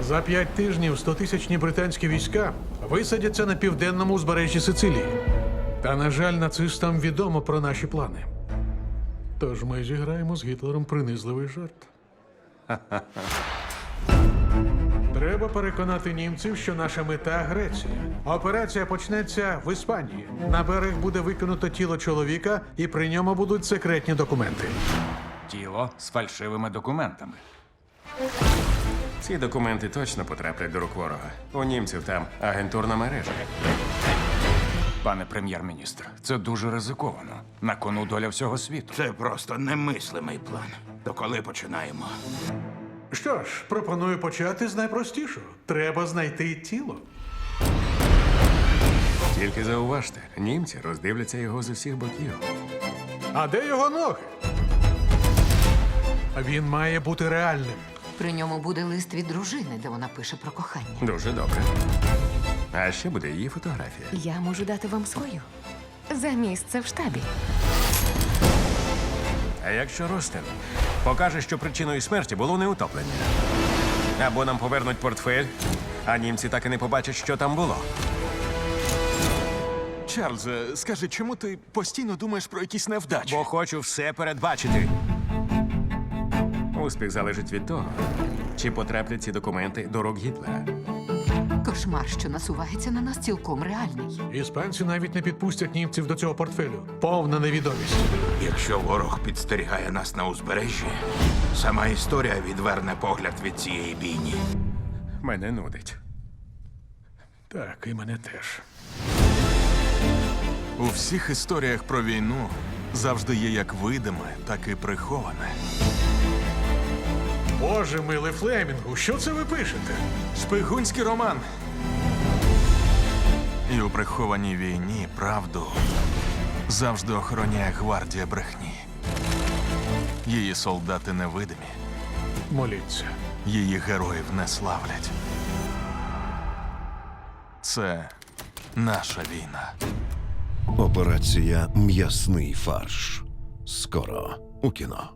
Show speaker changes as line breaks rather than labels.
За п'ять тижнів 100-тисячні британські війська висадяться на південному узбережжі Сицилії. Та, на жаль, нацистам відомо про наші плани. Тож ми зіграємо з Гітлером принизливий жарт. Треба переконати німців, що наша мета Греція. Операція почнеться в Іспанії. На берег буде викинуто тіло чоловіка, і при ньому будуть секретні документи.
Тіло з фальшивими документами.
Ці документи точно потраплять до рук ворога. У німців там агентурна мережа.
Пане прем'єр-міністр, це дуже ризиковано. На кону доля всього світу.
Це просто немислимий план. То коли починаємо?
Що ж, пропоную почати з найпростішого. Треба знайти тіло.
Тільки зауважте, німці роздивляться його з усіх боків.
А де його ноги? Він має бути реальним.
При ньому буде лист від дружини, де вона пише про кохання.
Дуже добре. А ще буде її фотографія.
Я можу дати вам свою за місце в штабі.
А якщо Ростен покаже, що причиною смерті було не утоплення? Або нам повернуть портфель, а німці так і не побачать, що там було.
Чарльзе, скажи, чому ти постійно думаєш про якісь невдачі?
Бо хочу все передбачити. Успіх залежить від того, чи потраплять ці документи до рук Гітлера.
Кошмар, що насувається на нас, цілком реальний.
Іспанці навіть не підпустять німців до цього портфелю. Повна невідомість.
Якщо ворог підстерігає нас на узбережжі, сама історія відверне погляд від цієї бійні.
Мене нудить.
Так, і мене теж.
У всіх історіях про війну завжди є як видиме, так і приховане.
Боже милий Флемінгу, що це ви пишете?
Шпигунський роман. І у прихованій війні правду завжди охороняє гвардія брехні. Її солдати невидимі,
Моліться.
її героїв не славлять. Це наша війна.
Операція М'ясний фарш. Скоро у кіно.